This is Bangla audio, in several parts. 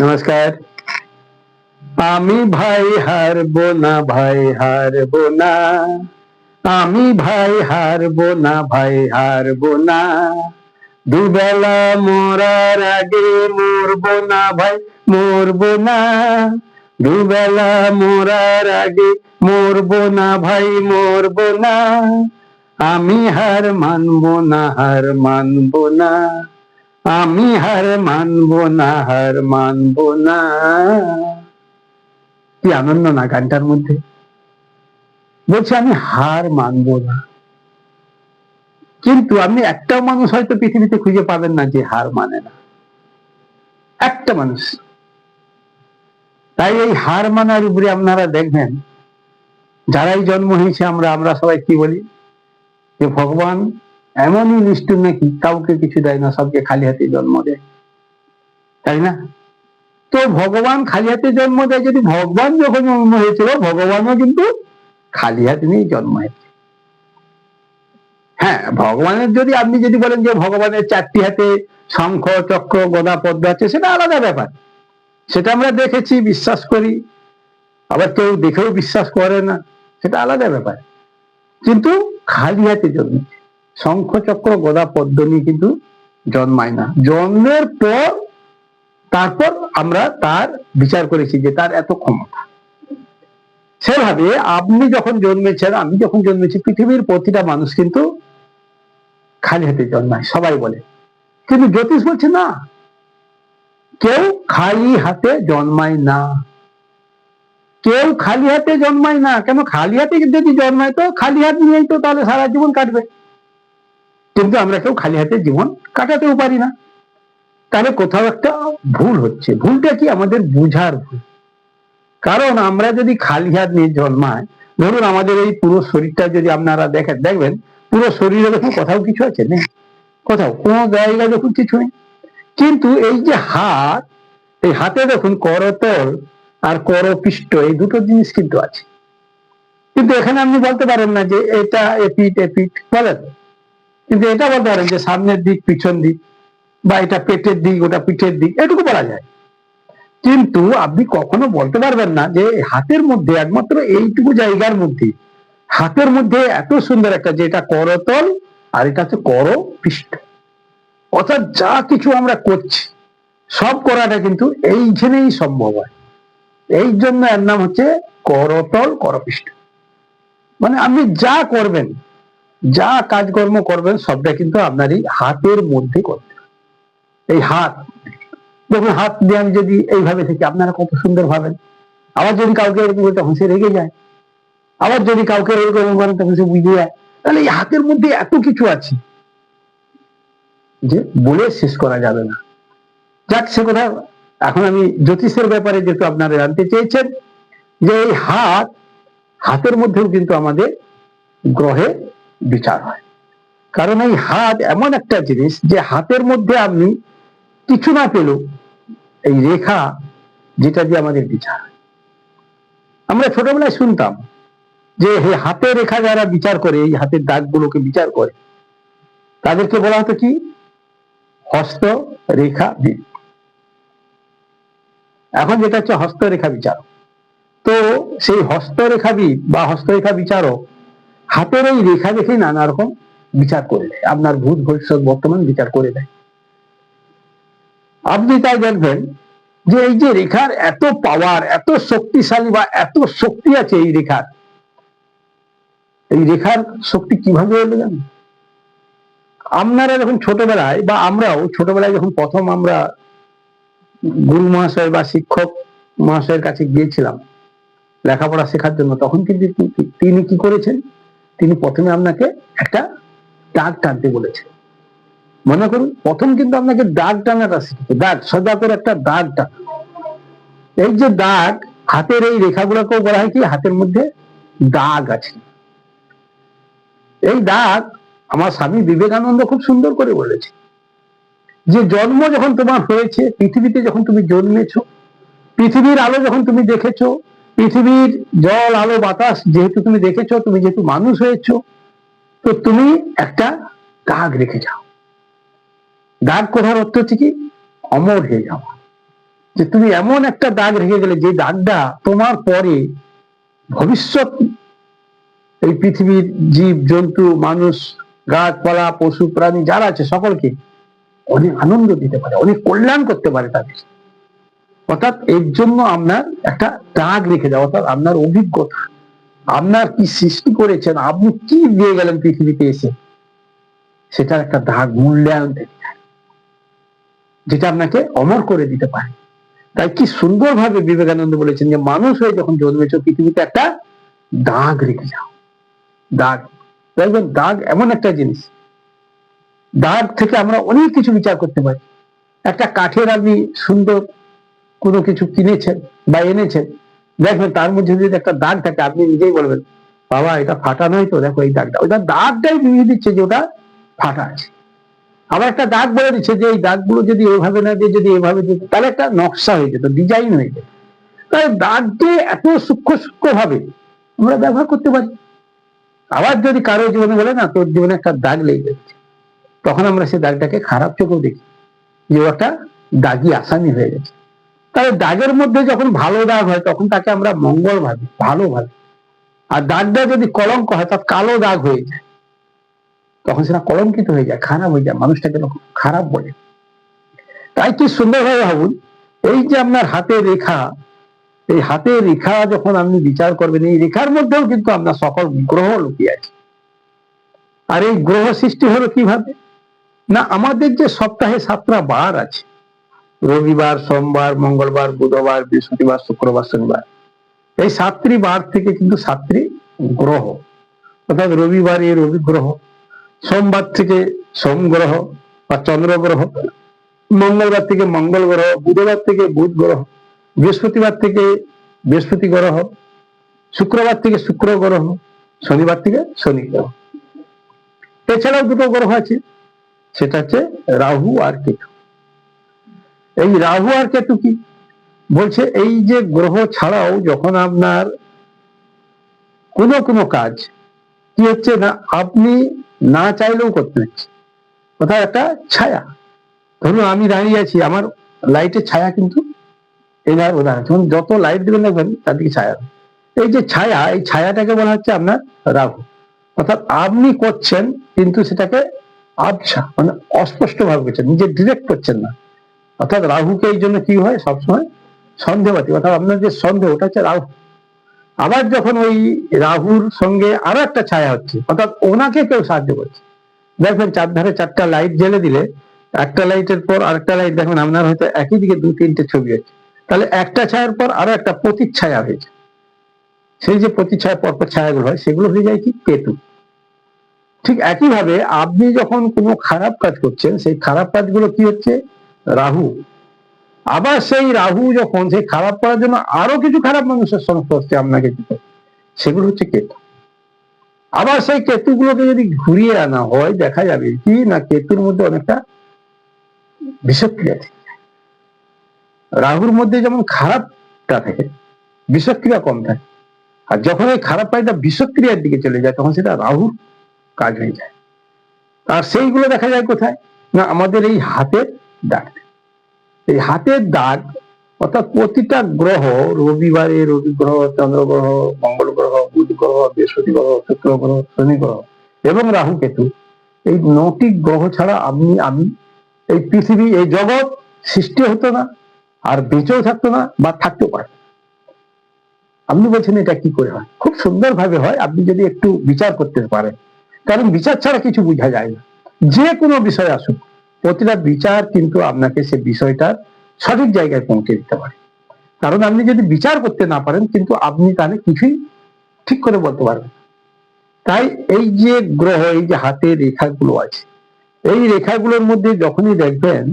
নমস্কার। আমি ভাই হারবো না, ভাই হারবো না। আমি ভাই হারবো না, ভাই হারবো না। দুবেলা মরার আগে মরবো না, ভাই মরবো না। দুবেলা মরার আগে মরবো না, ভাই মরবো না। আমি হার মানবো না, হার মানবো না। আমি হার মানবো না, হার মানবো না। কি আনন্দ না গানটার মধ্যে? বলছে, আমি হার মানবো না। কিন্তু আপনি একটাও মানুষ হয়তো পৃথিবীতে খুঁজে পাবেন না যে হার মানে না। একটা মানুষ। তাই এই হার মানার উপরে আপনারা দেখবেন, যারাই জন্ম হয়েছে আমরা আমরা সবাই কি বলি? যে ভগবান এমনই নিষ্ঠুর নাকি? কাউকে কিছু দেয় না, সবকে খালি হাতে জন্ম দেয়। তাই না? তো ভগবান খালি হাতে জন্ম দেয়, যদি ভগবান যখন জন্ম হয়েছিল, ভগবানও কিন্তু খালি হাতে নিয়ে জন্ম হয়েছে। হ্যাঁ ভগবানের যদি, আপনি যদি বলেন যে ভগবানের চারটি হাতে শঙ্খ, চক্র, গদা, পদ্ম আছে, সেটা আলাদা ব্যাপার। সেটা আমরা দেখেছি, বিশ্বাস করি। আবার কেউ দেখেও বিশ্বাস করে না, সেটা আলাদা ব্যাপার। কিন্তু খালি হাতে জন্মেছে। শঙ্খ চক্র গদা পদ্ম নিয়ে কিন্তু জন্মায় না। জন্মের পর তারপর আমরা তার বিচার করেছি যে তার এত ক্ষমতা। সেভাবে আপনি যখন জন্মেছেন, আমি যখন জন্মেছি, পৃথিবীর প্রতিটা মানুষ কিন্তু খালি হাতে জন্মায়, সবাই বলে। কিন্তু জ্যোতিষ বলছে, না, কেউ খালি হাতে জন্মায় না। কেউ খালি হাতে জন্মায় না। কেন? খালি হাতে যদি জন্মায় তো খালি হাত নিয়েই তো তাহলে সারা জীবন কাটবে। কিন্তু আমরা কেউ খালি হাতে জীবন কাটাতেও পারি না। তাহলে কোথাও একটা ভুল হচ্ছে। ভুলটা কি? আমাদের বুঝার ভুল। কারণ আমরা যদি খালি হাত নিয়ে জন্মায়, ধরুন আমাদের এই পুরো শরীরটা যদি আপনারা দেখেন, দেখবেন, পুরো শরীরে দেখুন কোথাও কিছু আছে নেই। কোথাও কোনো জায়গায় দেখুন, কিছু নেই। কিন্তু এই যে হাত, এই হাতে দেখুন, করতল আর করপৃষ্ঠ এই দুটো জিনিস কিন্তু আছে। কিন্তু এখানে আপনি বলতে পারেন না যে এটা এপিট এপিট, বলেন। কিন্তু এটা বলতে পারেন যে সামনের দিক, পিছন দিক, বা এটা পেটের দিক, ওটা পিঠের দিক, এটুকু বলা যায়। কিন্তু আপনি কখনো বলতে পারবেন না যে হাতের মধ্যে একমাত্র এইটুকু জায়গার মধ্যে, হাতের মধ্যে এত সুন্দর একটা যে এটা করতল আর এটা হচ্ছে কর পৃষ্ঠ অর্থাৎ যা কিছু আমরা করছি, সব করাটা কিন্তু এইখানেই সম্ভব হয়। এই জন্য এর নাম হচ্ছে করতল, করপৃষ্ঠ। মানে আপনি যা করবেন যা কাজকর্ম করবেন সবটা কিন্তু আপনার এই হাতের মধ্যে করতে এই হাত, দেখুন হাত দিয়ে আমি যদি এইভাবে থেকে আপনারা কত সুন্দর ভাবেন। আবার যদি কাউকে এরকম করে তখন সে রেগে যায়। আবার যদি কাউকে এরকম করেন তখন সে বুঝে যায় তাহলে এই হাতের মধ্যে এত কিছু আছে যে বলে শেষ করা যাবে না। যাক, সে কথা এখন আমি জ্যোতিষের ব্যাপারে যেহেতু আপনারা জানতে চেয়েছেন যে এই হাত, হাতের মধ্যেও কিন্তু আমাদের গ্রহে বিচার হয়। কারণ এই হাত এমন একটা জিনিস যে হাতের মধ্যে আপনি কিছু না পেলেও এই রেখা যেটা দিয়ে আমাদের বিচার আমরা ছোটবেলায় শুনতাম যে হাতে রেখা যারা বিচার করে, এই হাতের দাগগুলোকে বিচার করে, তাদেরকে বলা হতো কি? হস্ত রেখা এখন যেটা হচ্ছে হস্তরেখা বিচারক। তো সেই হস্তরেখাবিদ বা হস্তরেখা বিচারক হাতের এই রেখা দেখে নানা রকম বিচার করে দেয়। আপনার ভূত ভবিষ্যৎ বর্তমান বিচার করে দেয়। আপনি তাই দেখবেন যে এই যে রেখার এত পাওয়ার এত শক্তিশালী বা এত শক্তি আছে এই রেখার এই রেখার শক্তি কীভাবে এলো জানেন? আপনারা যখন ছোটবেলায় বা আমরাও ছোটবেলায় যখন প্রথম আমরা গুরু মহাশয় বা শিক্ষক মহাশয়ের কাছে গিয়েছিলাম লেখাপড়া শেখার জন্য, তখন কিন্তু তিনি কি করেছেন? তিনি প্রথমে আপনাকে একটা দাগ টানতে বলেছেন মনে করুন, প্রথম কিন্তু আপনাকে দাগ টানাটা শিখেছে দাগ সোজা করে একটা দাগ টানা। এই যে দাগ, হাতের এই রেখাগুলোকেও বলা হয় কি? হাতের মধ্যে দাগ আছে। এই দাগ আমার স্বামী বিবেকানন্দ খুব সুন্দর করে বলেছে। যে জন্ম যখন তোমার হয়েছে, পৃথিবীতে যখন তুমি জন্মেছ, পৃথিবীর আলো যখন তুমি দেখেছ পৃথিবীর জল, আলো, বাতাস যেহেতু তুমি দেখেছ, তুমি যেহেতু মানুষ হয়েছো, তো তুমি একটা দাগ রেখে যাও। দাগ কোথার অর্থ হচ্ছে কি? অমর হয়ে যাওয়া। যে তুমি এমন একটা দাগ রেখে গেলে, যে দাগটা তোমার পরে ভবিষ্যৎ, এই পৃথিবীর জীব, জন্তু, মানুষ, গাছপালা, পশু, প্রাণী, যারা আছে সকলকে অনেক আনন্দ দিতে পারে, অনেক কল্যাণ করতে পারে তাদের। অর্থাৎ এর জন্য আপনার একটা দাগ রেখে দেওয়া, অর্থাৎ আপনার অভিজ্ঞতা, আপনার কি সৃষ্টি করেছেন, আপনি কি দিয়ে গেলেন পৃথিবীতে এসে, সেটার একটা দাগ মূল্যায়ন থেকে যেটা আপনাকে অমর করে দিতে পারে। তাই কি সুন্দরভাবে বিবেকানন্দ বলেছেন যে, মানুষ হয়ে যখন জন্মেছ, পৃথিবীতে একটা দাগ রেখে যাও। দাগ, দেখবেন দাগ এমন একটা জিনিস, দাগ থেকে আমরা অনেক কিছু বিচার করতে পারি। একটা কাঠের আপনি সুন্দর কোনো কিছু কিনেছেন বা এনেছেন? দেখবেন তার মধ্যে যদি একটা দাগ থাকে, আপনি নিজেই বলবেন, বাবা, এটা ফাটা নয় তো, দেখো এই দাগটা। ওইটা দাগটাই বুঝিয়ে দিচ্ছে যে ওটা ফাটা আছে। আবার একটা দাগ বলে দিচ্ছে যে এই দাগগুলো যদি এভাবে না দিয়ে যদি এভাবে দিত তাহলে একটা নকশা হয়ে যেত ডিজাইন হয়ে যেত। তাই দাগকে এত সূক্ষ্ম সূক্ষ্ম ভাবে আমরা ব্যবহার করতে পারি। আবার যদি কারও জীবনে বলে, না, তোর জীবনে একটা দাগ লেগে যাচ্ছে তখন আমরা সেই দাগটাকে খারাপ চোখেও দেখি যে ও একটা দাগি আসামি হয়ে গেছে। তাহলে দাগের মধ্যে যখন ভালো দাগ হয়, তখন তাকে আমরা মঙ্গল ভাবি, ভালো ভাবি। আর দাগটা যদি কলঙ্ক হয় তার কালো দাগ হয়ে যায়, তখন সেটা কলঙ্কিত হয়ে যায়, খারাপ হয়ে যায়, মানুষটাকে খারাপ বলে। তাই কি সুন্দরভাবে ভাবুন, এই যে আপনার হাতে রেখা, এই হাতে রেখা যখন আপনি বিচার করবেন, এই রেখার মধ্যেও কিন্তু আপনার সকল গ্রহ লুকিয়ে আছে। আর এই গ্রহ সৃষ্টি হলো কীভাবে? না, আমাদের যে সপ্তাহে সাতটা বার আছে রবিবার, সোমবার, মঙ্গলবার, বুধবার, বৃহস্পতিবার, শুক্রবার, শনিবার। এই সাতটি বার থেকে কিন্তু সাতটি গ্রহ। অর্থাৎ রবিবারে রবি গ্রহ, সোমবার থেকে সোম গ্রহ বা চন্দ্র গ্রহ, মঙ্গলবার থেকে মঙ্গল গ্রহ, বুধবার থেকে বুধ গ্রহ, বৃহস্পতিবার থেকে বৃহস্পতি গ্রহ, শুক্রবার থেকে শুক্র গ্রহ, শনিবার থেকে শনি গ্রহ। এছাড়াও দুটো গ্রহ আছে, সেটা হচ্ছে রাহু আর কেতু। এই রাহু আর কেতু কি? বলছে, এই যে গ্রহ ছাড়াও যখন আপনার কোনো কোনো কাজ, কি হচ্ছে না, আপনি না চাইলেও করতে হচ্ছে। কোথাও একটা ছায়া। ধরুন, আমি দাঁড়িয়ে আছি, আমার লাইটের ছায়া কিন্তু এনার উদাহরণ। যখন যত লাইট দেবেন, দেখবেন তার দিকে ছায়া। এই যে ছায়া, এই ছায়াটাকে বলা হচ্ছে আপনার রাহু। অর্থাৎ আপনি করছেন, কিন্তু সেটাকে আবছা মানে অস্পষ্ট ভাবে করছেন, নিজে ডিরেক্ট করছেন না। অর্থাৎ রাহুকে এই জন্য কি হয় সবসময়? সন্দেহবাদী অর্থাৎ আপনার যে সন্দেহ, ওটা হচ্ছে রাহু। আবার যখন ওই রাহুর সঙ্গে আরও একটা ছায়া হচ্ছে, অর্থাৎ ওনাকে কেউ সাহায্য করছে। দেখবেন চারধারে চারটা লাইট জ্বেলে দিলে, একটা লাইটের পর আরেকটা লাইট দেখবেন আপনার হয়তো একই দিকে দু তিনটে ছবি আছে তাহলে একটা ছায়ার পর আরও একটা প্রতিচ্ছায়া হয়েছে। সেই যে প্রতিচ্ছায়া পর পর ছায়াগুলো হয়, সেগুলো হয়ে যায় কি? কেতু। ঠিক একইভাবে আপনি যখন কোনো খারাপ কাজ করছেন, সেই খারাপ কাজগুলো কি হচ্ছে? রাহু। আবার সেই রাহু যখন, সেই খারাপ করার জন্য আরও কিছু খারাপ মানুষের সংস্পর্শে আপনাকে দিতে সেগুলো হচ্ছে কেতু। আবার সেই কেতুগুলোকে যদি ঘুরিয়ে আনা হয়, দেখা যাবে কি না কেতুর মধ্যে অনেকটা বিষক্রিয়া থাকে রাহুর মধ্যে যেমন খারাপটা থাকে, বিষক্রিয়া কম থাকে। আর যখন এই খারাপ পায়টা বিষক্রিয়ার দিকে চলে যায়, তখন সেটা রাহুর কাজ হয়ে যায়। আর সেইগুলো দেখা যায় কোথায়? না, আমাদের এই হাতের দাগ। এই হাতের দাগ অর্থাৎ প্রতিটা গ্রহ, রবিবারে রবি গ্রহ, চন্দ্র গ্রহ, মঙ্গল গ্রহ, বুধ গ্রহ, বৃহস্পতি গ্রহ, শুক্র গ্রহ, শনি গ্রহ এবং রাহু কেতু, এই নটি গ্রহ ছাড়া আপনি আমি এই পৃথিবী, এই জগৎ সৃষ্টি হতো না আর বেঁচেও থাকতো না বা থাকতেও পারে আপনি বলছেন এটা কি করে হয়? খুব সুন্দর ভাবে হয়, আপনি যদি একটু বিচার করতে পারেন। কারণ বিচার ছাড়া কিছু বোঝা যায় না। যে কোনো বিষয় আসুক প্রতিটা বিচার কিন্তু আপনাকে সে বিষয়টার সঠিক জায়গায় পৌঁছে দিতে পারে। কারণ আপনি যদি বিচার করতে না পারেন, কিন্তু আপনি তাহলে কিছুই ঠিক করে বলতে পারবেন তাই এই যে গ্রহ, এই যে হাতে রেখাগুলো আছে, এই রেখাগুলোর মধ্যে যখনই দেখবেন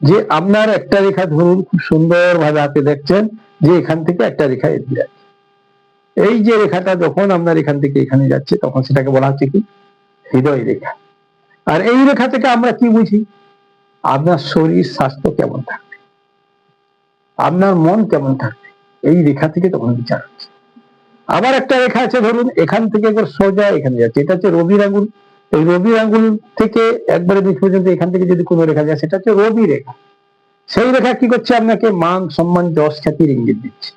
যে আপনার একটা রেখা ধরুন, খুব সুন্দর ভাবে হাতে দেখছেন যে এখান থেকে একটা রেখা এদিকে যাচ্ছে। এই যে রেখাটা যখন আপনার এখান থেকে এখানে যাচ্ছে, তখন সেটাকে বলা হচ্ছে কি? হৃদয় রেখা। আর এই রেখা থেকে আমরা কি বুঝি? আপনার শরীর স্বাস্থ্য কেমন থাকবে? আপনার মন কেমন থাকবে? এই রেখা থেকে তখন বিচার হচ্ছে। আবার একটা রেখা আছে, ধরুন, এখান থেকে একবার সোজা এখানে যাচ্ছে। এটা হচ্ছে রবির আঙ্গুল এই রবির আঙ্গুল থেকে একবারে নিচ পর্যন্ত এখান থেকে যদি কোনো রেখা যায়, সেটা হচ্ছে রবি রেখা। সেই রেখা কি করছে? আপনাকে মান, সম্মান, যশ খ্যাতির ইঙ্গিত দিচ্ছে।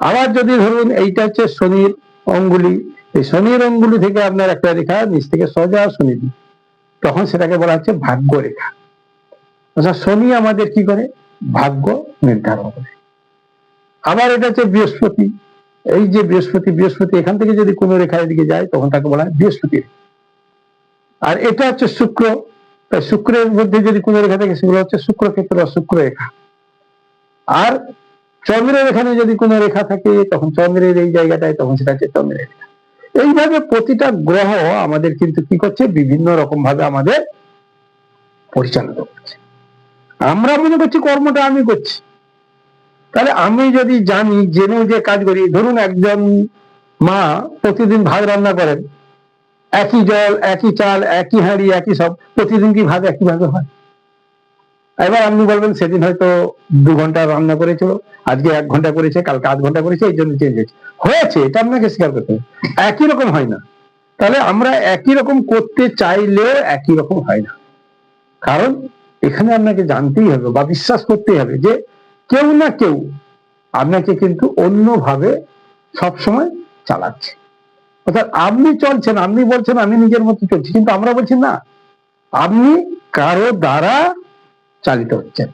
আবার যদি ধরুন, এইটা হচ্ছে শনির অঙ্গুলি। এই শনির অঙ্গুলি থেকে আপনার একটা রেখা নিচ থেকে সোজা শনি তখন সেটাকে বলা হচ্ছে ভাগ্য রেখা। অর্থাৎ শনি আমাদের কি করে? ভাগ্য নির্ধারণ করে। আবার এটা হচ্ছে বৃহস্পতি। এই যে বৃহস্পতি বৃহস্পতি এখান থেকে যদি কোনো রেখার দিকে যায়, তখন তাকে বলা হয় বৃহস্পতি। আর এটা হচ্ছে শুক্র। তাই শুক্রের মধ্যে যদি কোনো রেখা থাকে, সেগুলো হচ্ছে শুক্র ক্ষেত্র বা শুক্র রেখা আর চন্দ্রের এখানে যদি কোনো রেখা থাকে, তখন চন্দ্রের এই জায়গাটায়, তখন সেটা হচ্ছে চন্দ্রের রেখা। এইভাবে প্রতিটা গ্রহ আমাদের কিন্তু কি করছে? বিভিন্ন রকম ভাবে আমাদের পরিচালিত করছে। আমরা মনে করছি কর্মটা আমি করছি। তাহলে আমি যদি জানি, জেনে যে কাজ করি, ধরুন একজন মা প্রতিদিন ভাত রান্না করেন। একই জল, একই চাল, একই হাঁড়ি, একই সব, প্রতিদিন কি ভাত একই ভাবে হয়? এবার আপনি বলবেন, সেদিন হয়তো দু ঘণ্টা রান্না করেছিল, আজকে এক ঘণ্টা করেছে, কালকে আধ ঘণ্টা করেছে, এই জন্য চেঞ্জ হয়েছে। হয়েছে, এটা আপনাকে স্বীকার করতে হবে। একই রকম হয় না। তাহলে আমরা একই রকম করতে চাইলেও একই রকম হয় না। কারণ এখানে আপনাকে জানতেই হবে বা বিশ্বাস করতেই হবে যে কেউ না কেউ আপনাকে কিন্তু অন্যভাবে সবসময় চালাচ্ছে। অর্থাৎ আপনি চলছেন, আপনি বলছেন, আমি নিজের মতো চলছি, কিন্তু আমরা বলছি না। আপনি কারও দ্বারা চালিত হচ্ছেন।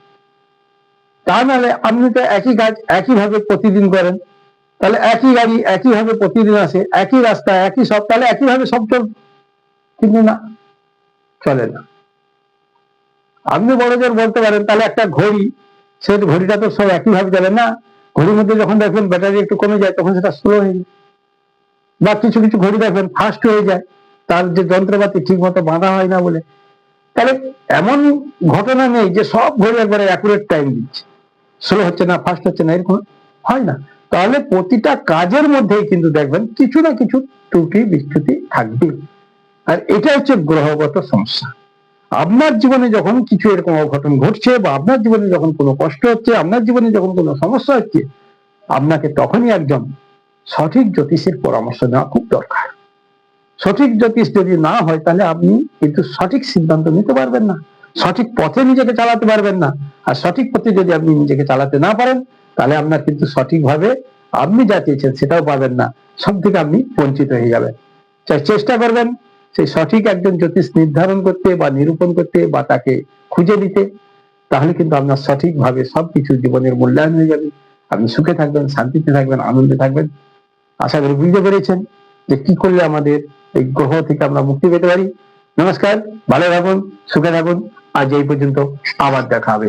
তা নাহলে আপনি তো একই কাজ একইভাবে প্রতিদিন করেন। তাহলে একই গাড়ি একইভাবে প্রতিদিন আসে, একই রাস্তা, একই সব, তাহলে একইভাবে সব চল কিন্তু না, চলে না। আপনি বড় জোর বলতে পারেন, তাহলে একটা ঘড়ি, সে ঘড়িটা তো সব একইভাবে যাবে না? ঘড়ির মধ্যে যখন দেখবেন ব্যাটারি একটু কমে যায়, তখন সেটা স্লো হয়ে যায়। বা কিছু কিছু ঘড়ি দেখবেন ফাস্ট হয়ে যায়, তার যে যন্ত্রপাতি ঠিক মতো বাঁধা হয় না বলে। তাহলে এমন ঘটনা নেই যে সব ঘড়ি একবারে অ্যাকুরেট টাইম দিচ্ছে। স্লো হচ্ছে না ফাস্ট হচ্ছে না, এরকম হয় না। তাহলে প্রতিটা কাজের মধ্যেই কিন্তু দেখবেন কিছু না কিছু ত্রুটি বিচ্যুতি থাকবে আর এটা হচ্ছে গ্রহগত সমস্যা। আপনার জীবনে যখন কিছু এরকম অঘটন ঘটছে বা আপনার জীবনে যখন কোনো কষ্ট হচ্ছে, আপনার জীবনে যখন কোনো সমস্যা হচ্ছে, আপনাকে তখনই একজন সঠিক জ্যোতিষের পরামর্শ নেওয়া খুব দরকার। সঠিক জ্যোতিষ যদি না হয়, তাহলে আপনি কিন্তু সঠিক সিদ্ধান্ত নিতে পারবেন না। সঠিক পথে নিজেকে চালাতে পারবেন না। আর সঠিক পথে যদি আপনি নিজেকে চালাতে না পারেন, তাহলে আপনার কিন্তু সঠিকভাবে আপনি যা চেয়েছেন সেটাও পাবেন না। সব থেকে আপনি বঞ্চিত হয়ে যাবেন। চেষ্টা করবেন সেই সঠিক একজন জ্যোতিষ নির্ধারণ করতে বা নিরূপণ করতে বা তাকে খুঁজে দিতে, তাহলে কিন্তু আপনার সঠিকভাবে সবকিছু জীবনের মূল্যায়ন হয়ে যাবে। আপনি সুখে থাকবেন, শান্তিতে থাকবেন, আনন্দে থাকবেন। আশা করি বুঝতে পেরেছেন যে কি করলে আমাদের এই গ্রহ থেকে আমরা মুক্তি পেতে পারি। নমস্কার, ভালো থাকুন, সুখে থাকুন। আজ এই পর্যন্ত আবার দেখা হবে।